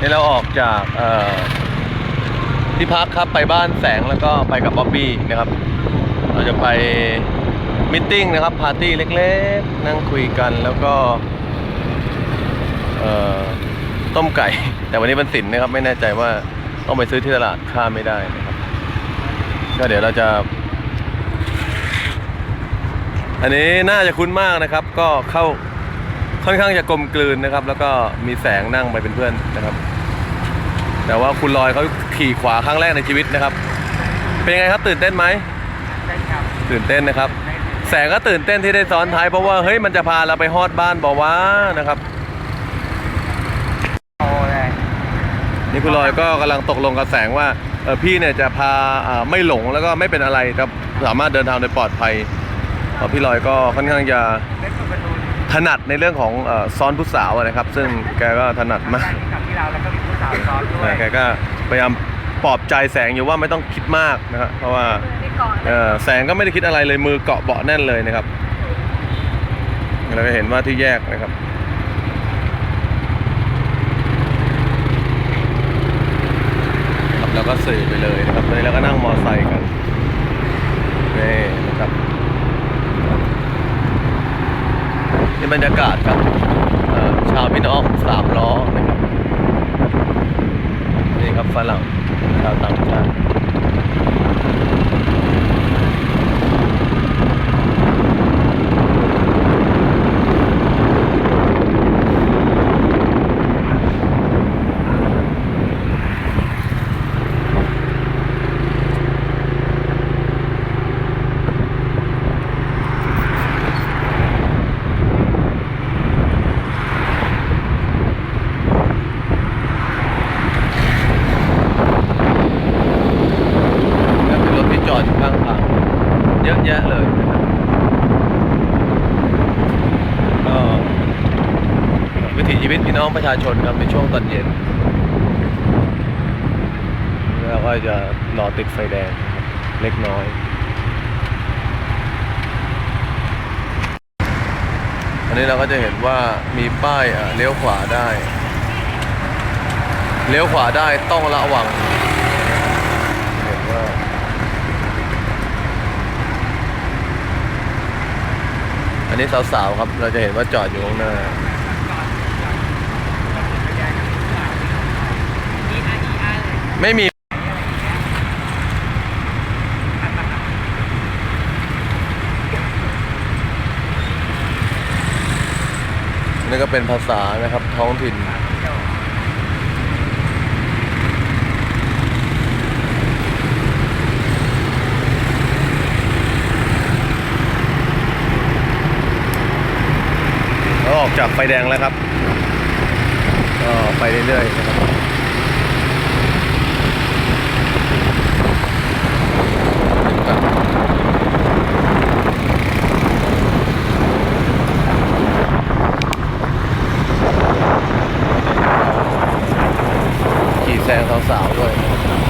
นี่เราออกจากที่พักครับไปบ้านแสงแล้วก็ไปกับบ๊อบบี้นะครับ เราจะไปมิทติ้งนะครับปาร์ตี้เล็กๆ นั่งคุยกันแล้วก็ต้มไก่ แต่วันนี้เป็นสินนะครับ ไม่แน่ใจว่าต้องไปซื้อที่ตลาดค่าไม่ได้นะครับก็เดี๋ยวเราจะ อันนี้น่าจะคุ้นมากนะครับ ก็เข้าค่อนข้างจะกลมกลืนนะครับ แล้วก็มีแสงนั่งไปเป็นเพื่อนนะครับ แต่ว่าคุณลอยเขาขี่ขวาครั้งแรกในชีวิตนะครับ เป็นยังไงครับตื่นเต้นไหมตื่นเต้นนะครับ แสงก็ตื่นเต้นที่ได้ซ้อนท้ายเพราะว่าเฮ้ยมันจะพาเราไปฮอดบ้านบอกว่านะครับนี่คุณลอยก็กำลังตกลงกับแสงว่าเออพี่เนี่ยจะพาไม่หลงแล้วก็ไม่เป็นอะไรครับสามารถเดินทางโดยปลอดภัยเพราะพี่ลอยก็ค่อนข้างจะถนัดในเรื่องของอซ้อนผู้สาวนะครับ ซึ่งแกก็ถนัดมาก กับที่เราแล้วก็มีผู้สาวซ้อนด้วยแกก็พยายามปลอบใจแสงอยู่ว่าไม่ต้องคิดมากนะครับเพราะว่าได้ก่อนเออแสงก็ไม่ได้คิดอะไรเลยมือเกาะเบาะแน่นเลยนะครับเราก็เห็นว่าที่แยกนะครับ ครับแล้วก็สื่อไปเลยนะครับตอนนี้เราก็นั่งมอไซค์กันนี่นะครับนี่บรรยากาศครับเอ่อชาวพี่น้องสามล้อนะครับนี่ครับ ฝรั่งชาวต่างชาติแล้วเป็นรถที่จอดอยู่ข้างทางเยอะ แยะเลยนะครับก็วิถีชีวิตพี่น้องประชาชนครับในช่วงตอนเย็น แล้วก็จะรอติดไฟแดงเล็กน้อยอันนี้เราก็จะเห็นว่ามีป้ายอะเลี้ยวขวาได้ เลี้ยวขวาได้ต้องระวังเห็นว่าอั นนี้สาวๆครับ เราจะเห็นว่าจอดอยู่ข้างหน้าไม่มี นี่ก็เป็นภาษานะครับท้องถิ่น เรา ออกจากไฟแดงแล้วครับ ก็ไปเรื่อยๆนะครับขี่แซงสาวๆด้วยนะครับ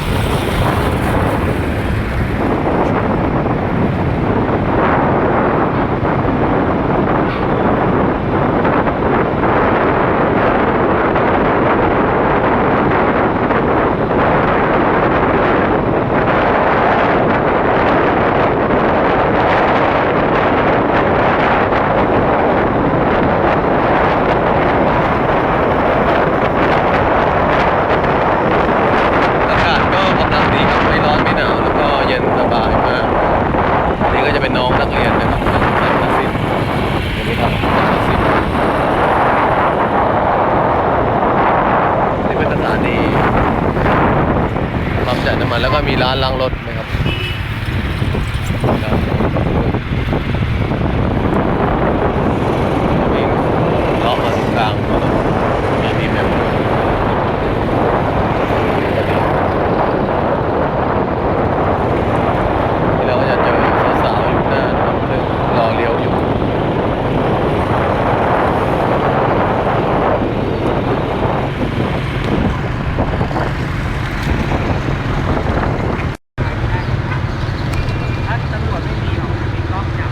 อากาศก็กำลังดีครับไม่ร้อนไม่หนาวแล้วก็เย็นสบายมากนี่ก็จะเป็นน้องนักเรียนนะครับนักนักศิลป์อันนี้ครับนักศิลป์นี่เป็นสถานีปั๊ มาแล้วก็มีร้านล้างรถนะครับครับมีล้อมาตรงกลางมีที่แบบ นี่เราก็จะเจอสาวๆอยู่หน้านะครับซึ่งรอเลี้ยวอยู่ ถ้าตำรวจไม่มีของมีกล้องจับ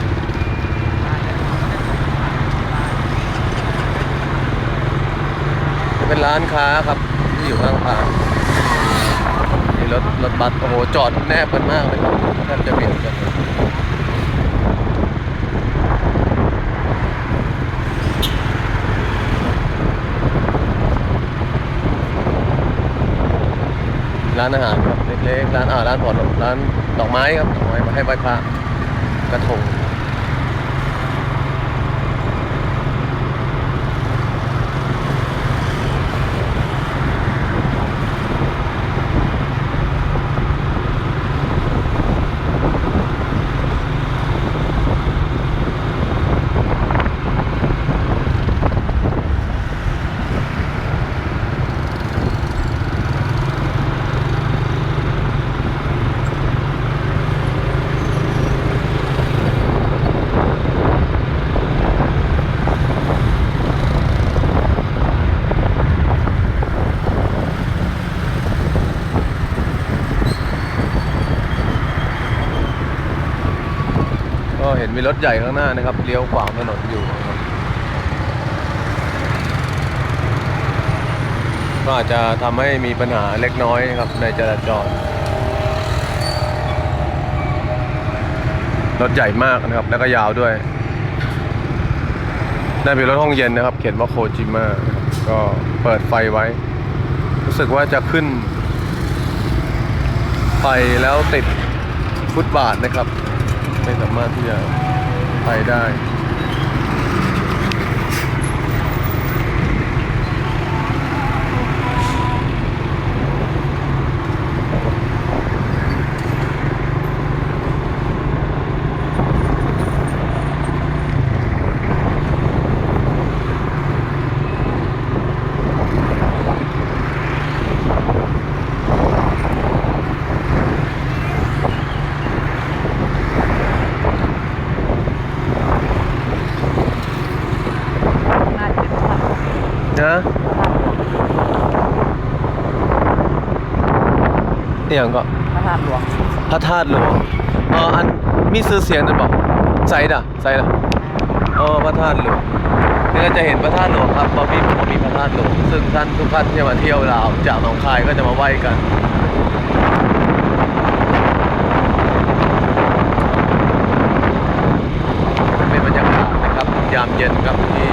จะเป็น ร้านค้าครับที่อยู่ข้างทางมีรถรถบัสโอ้โหจอดแนบกันมากเลยครับแทบจะเบียดกันร้านอาหารครับเล็กๆร้านอ่าร้านผลร้านดอกไม้ครับดอกไม้มาให้ไหว้พระกระทง มีรถใหญ่ข้างหน้านะครับเลี้ยวขวางถนนอยู่ก็อาจจะทำให้มีปัญหาเล็กน้อยนะครับในจราจรรถใหญ่มากนะครับ แล้วก็ยาวด้วยได้เป็นรถห้องเย็นนะครับ เขียนว่าโคจิมะก็เปิดไฟไว้ รู้สึกว่าจะขึ้นไฟแล้วติดฟุตบาทนะครับ ไม่สามารถที่จะ ไปได้ น่าจะเป็นพระ นะ เนี่ยก็พระธาตุหลวงพระธาตุหลวงเอออันมีซื้อเสียงนั่นบอกไซด์อะไซด์อะอ๋อพระธาตุหลวงนี่ก็จะเห็นพระธาตุหลวงครับพอมีพอมีพระธาตุหลวงซึ่งท่านทุกท่านที่มาเที่ยวลาวจากหนองคายก็จะมาไหว้กันเป็นบรรยากาศนะครับยามเย็นครับที่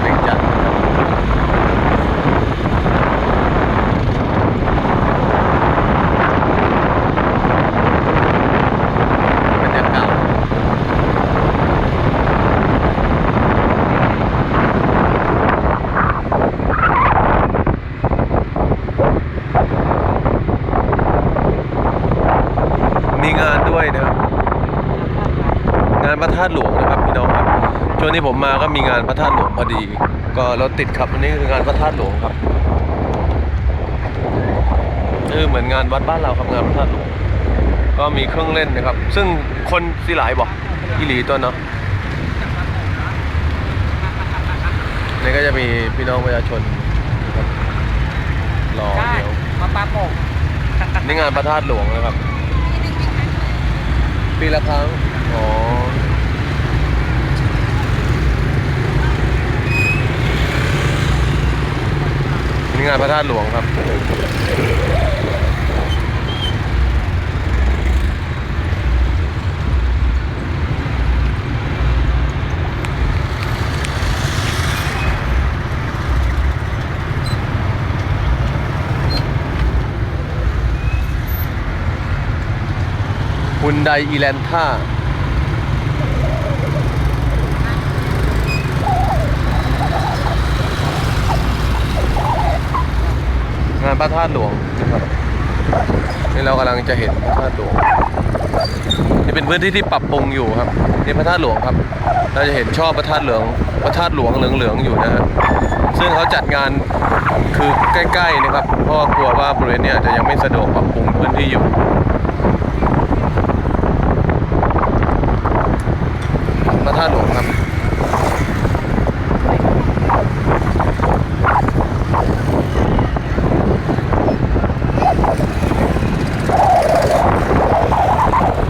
เวียงจันทร์ครับบรรยากาศมีงาน ด้วยนะครับ งานพระธาตุหลวงนะครับพี่น้องครับช่วงนี้ผมมาก็มีงานพระธาตุหลวงพอดี ก็รถติดครับอันนี้คืองานพระธาตุหลวงครับเออเหมือนงานวัดบ้านเราครับงานพระธาตุหลวงก็มีเครื่องเล่นนะครับ ซึ่งคนสิหลายบอกอีหลีตัวเนาะนี่ก็จะมีพี่น้องประชาชนนะครับรอใช่เดี๋ยวมาปาโป่งนี่งานพระธาตุหลวงนะครับ ปีละครั้ง อ๋อ นี่งานพระธาตุหลวงครับุนไดอีแลนท่างานพระธาตุหลวงนะครับนี่เรากำลังจะเห็นพระธาตุหลวงนี่เป็นพื้นที่ที่ปรับปรุงอยู่ครับนี่พระธาตุหลวงครับ เราจะเห็นชอบพระธาตุเหลืองพระธาตุหลวงเหลืองๆอยู่นะฮะซึ่งเขาจัดงานคือใกล้ๆนะครับเพราะกลัวว่าบริเวณนี้อาจจะยังไม่สะดวกปรับปรุงพื้นที่อยู่ พระธาหลวงครับ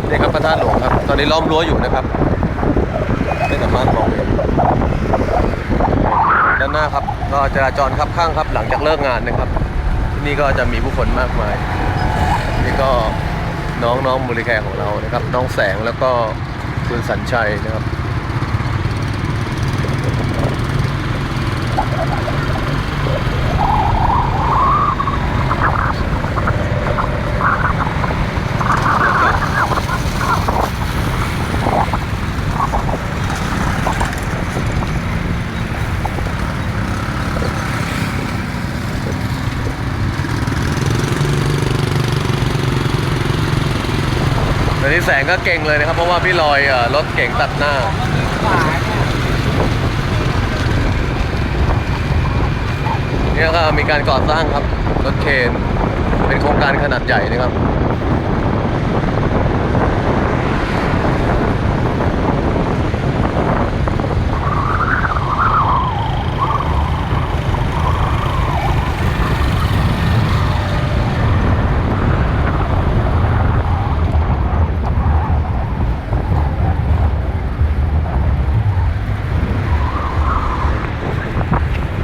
นี่ครับพระธาตุหลวงครับ ตอนนี้ล้อมรั้วอยู่นะครับไม่สามารถมองเห็นด้านหน้าครับก็จราจรครับข้างครับ หลังจากเลิกงานนะครับนี่ก็จะมีผู้คนมากมาย นี่ก็น้องน้องมูลิแคร์ของเรานะครับ น้องแสงแล้วก็คุณสัญชัยนะครับ ตอนนี้แสงก็เก่งเลยนะครับ เพราะว่าพี่ลอยรถเก่งตัดหน้าเนี่ยก็มีการก่อสร้างครับรถเคนเป็นโครงการขนาดใหญ่นะครับ